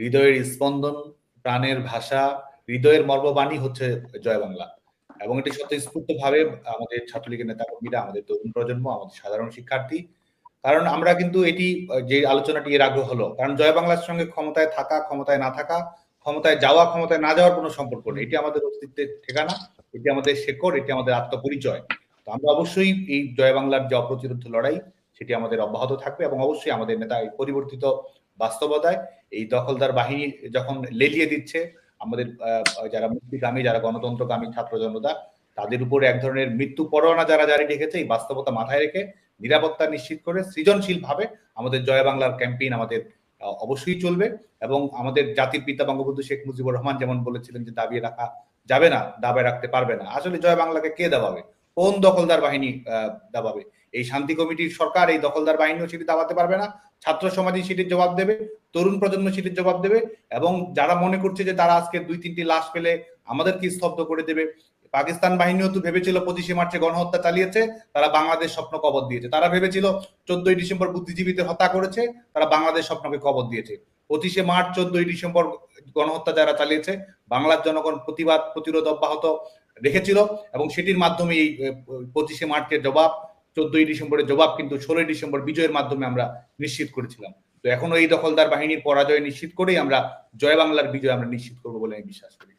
হৃদয়ের স্পন্দন, প্রাণের ভাষা, হৃদয়ের মর্মবাণী হচ্ছে জয় বাংলা। এবং এটি স্বতঃস্ফূর্ত ভাবে আমাদের ছাত্রলীগের নেতা কর্মীরা আমাদের তরুণ প্রজন্ম, আমাদের সাধারণ শিক্ষার্থী। কারণ আমরা কিন্তু এটি, যে আলোচনাটি এর আগ্রহ হলো, কারণ জয় বাংলার সঙ্গে ক্ষমতায় থাকা, ক্ষমতায় না থাকা, ক্ষমতায় যাওয়া, ক্ষমতায় না যাওয়ার কোনো সম্পর্ক নেই। এটি আমাদের অস্তিত্বের ঠিকানা, এটি আমাদের শেকড়, এটি আমাদের আত্মপরিচয়। তো আমরা অবশ্যই এই জয় বাংলার যে অপ্রতিরোধ লড়াই সেটি আমাদের অব্যাহত থাকবে এবং অবশ্যই আমাদের নেতা পরিবর্তিত বাস্তবতায় এই দখলদার বাহিনী যখন লেলিয়ে দিচ্ছে, আমাদের যারা মুক্তিকামী, যারা গণতন্ত্রকামী ছাত্র জনতা, তাদের উপর এক ধরনের মৃত্যু পরোয়ানা যারা জারি রেখেছে, এই বাস্তবতা মাথায় রেখে নিরাপত্তা নিশ্চিত করে সৃজনশীল ভাবে আমাদের জয় বাংলার ক্যাম্পেইন আমাদের অবশ্যই চলবে এবং আমাদের জাতির পিতা বঙ্গবন্ধু শেখ মুজিবুর রহমান যেমন বলেছিলেন যে দাবিয়ে রাখা যাবে না, দাবায় রাখতে পারবে না। আসলে জয় বাংলাকে কে দাবাবে কোন দখলদার বাহিনী দাবাবে এই শান্তি কমিটির সরকার, এই দখলদার বাহিনীও সেটি দাবাতে পারবে না। ছাত্র সমাজই সেটির জবাব দেবে, তরুণ প্রজন্ম সেটির জবাব দেবে এবং যারা মনে করছে যে তারা আজকে দুই তিনটি লাশ পেলে আমাদেরকে স্তব্ধ করে দেবে, পাকিস্তান বাহিনীও তো ভেবেছিল পঁচিশে মার্চে গণহত্যা চালিয়েছে, তারা বাংলাদেশ স্বপ্ন কবর দিয়েছে। তারা ভেবেছিল চোদ্দই ডিসেম্বর বুদ্ধিজীবীদের হত্যা করেছে, তারা বাংলাদেশ স্বপ্নকে কবর দিয়েছে। পঁচিশে মার্চ চোদ্দই ডিসেম্বর গণহত্যা যারা চালিয়েছে, বাংলার জনগণ প্রতিবাদ, প্রতিরোধ অব্যাহত রেখেছিল এবং সেটির মাধ্যমে এই পঁচিশে মার্চের জবাব চোদ্দই ডিসেম্বরের জবাব কিন্তু ষোলোই ডিসেম্বর বিজয়ের মাধ্যমে আমরা নিশ্চিত করেছিলাম। তো এখনও এই দখলদার বাহিনীর পরাজয় নিশ্চিত করেই আমরা জয় বাংলার বিজয় আমরা নিশ্চিত করব বলে আমি বিশ্বাস করি।